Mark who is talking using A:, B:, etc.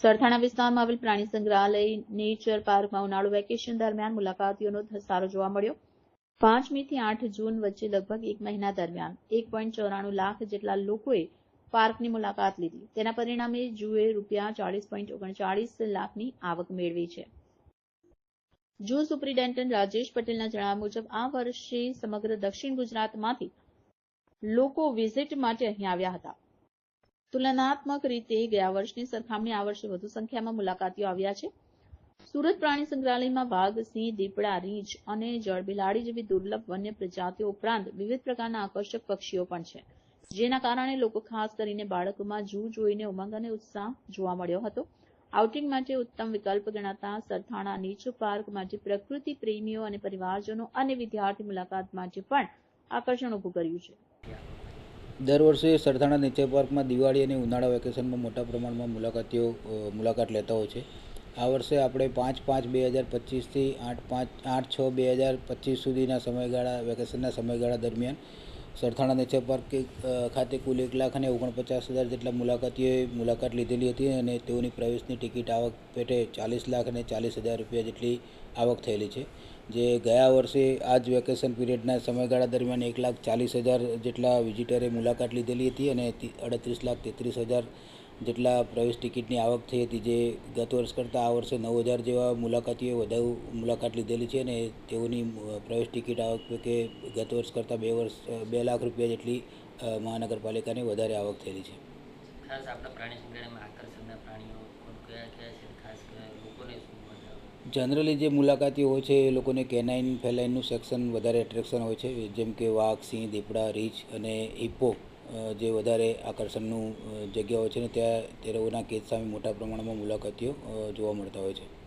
A: સરથાણા વિસ્તારમાં આવેલ પ્રાણી સંગ્રહાલય નેચર પાર્કમાં ઉનાળુ વેકેશન દરમિયાન મુલાકાતીઓનો ધસારો જોવા મળ્યો. પાંચમી થી આઠ જૂન વચ્ચે લગભગ એક મહિના દરમિયાન એક પોઈન્ટ ચોરાણું લાખ જેટલા લોકોએ પાર્કની મુલાકાત લીધી. તેના પરિણામે જૂએ રૂપિયા ચાલીસ પોઈન્ટ ઓગણચાળીસ લાખની આવક મેળવી છે. જૂ સુપ્રિન્ટેન્ડન્ટ રાજેશ પટેલના જણાવ્યા મુજબ, આ વર્ષે સમગ્ર દક્ષિણ ગુજરાતમાંથી લોકો વિઝિટ માટે અહીં આવ્યા હતા. તુલનાત્મક રીતે ગયા વર્ષની સરખામણી આ વર્ષે વધુ સંખ્યામાં મુલાકાતીઓ આવ્યા છે. સુરત પ્રાણી સંગ્રહાલયમાં વાઘ, સિંહ, દીપડા, રીંછ અને જળબિલાડી જેવી દુર્લભ વન્ય પ્રજાતિઓ ઉપરાંત વિવિધ પ્રકારના આકર્ષક પક્ષીઓ પણ છે. જેના કારણે લોકો ખાસ કરીને બાળકોમાં જૂ જોઈને ઉમંગ અને ઉત્સાહ જોવા મળ્યો હતો. આઉટિંગ માટે ઉત્તમ વિકલ્પ ગણાતા સરથાણા નેચર પાર્ક માટે પ્રકૃતિ પ્રેમીઓ અને પરિવારજનો અને વિદ્યાર્થી મુલાકાત માટે પણ આકર્ષણ ઊભું કર્યું છે.
B: દર વર્ષે સરથાણા નેચર પાર્કમાં દિવાળી અને ઉનાળા વેકેશનમાં મોટા પ્રમાણમાં મુલાકાતીઓ મુલાકાત લેતા હોય છે. આ વર્ષે આપણે પાંચ પાંચ બે હજાર પચીસથી આઠ પાંચ, આઠ છ બે હજાર પચીસ સુધીના સમયગાળા, વેકેશનના સમયગાળા દરમિયાન સરથાણા નેચર પાર્ક ખાતે કુલ એક લાખ અને ઓગણપચાસ હજાર જેટલા મુલાકાતીઓએ મુલાકાત લીધેલી હતી અને તેઓની પ્રવેશની ટિકિટ આવક પેટે ચાલીસ લાખ અને ચાલીસ હજાર રૂપિયા જેટલી આવક થયેલી છે, જે ગયા વર્ષે આ જ વેકેશન પીરિયડના સમયગાળા દરમિયાન એક લાખ ચાલીસ હજાર જેટલા વિઝિટરે મુલાકાત લીધેલી હતી અને અડત્રીસ લાખ તેત્રીસ હજાર જેટલા પ્રવેશ ટિકિટની આવક થઈ હતી જે ગત વર્ષ કરતાં આ વર્ષે નવ હજાર જેવા મુલાકાતીઓએ વધુ મુલાકાત લીધેલી છે અને તેઓની પ્રવેશ ટિકિટ આવક કે ગત વર્ષ કરતાં બે વર્ષ બે લાખ રૂપિયા જેટલી મહાનગરપાલિકાની વધારે આવક થયેલી છે.
C: ખાસ આપણા પ્રાણી સંગ્રહાલયમાં આકર્ષણના પ્રાણીઓ કયા કયા છે? ખાસ લોકોને શું મજા આવે?
B: જનરલી જે મુલાકાતીઓ હોય છે એ લોકોને કેનાઇન ફેલાઇનનું સેક્શન વધારે એટ્રેક્શન હોય છે જેમ કે વાઘ સિંહ દીપડા રીંછ અને હિપ્પો. જે વધારે આકર્ષણનું જગ્યાઓ છે ને ત્યાં તે લોકોના કેદ સામે મોટા પ્રમાણમાં મુલાકાતીઓ જોવા મળતા હોય છે.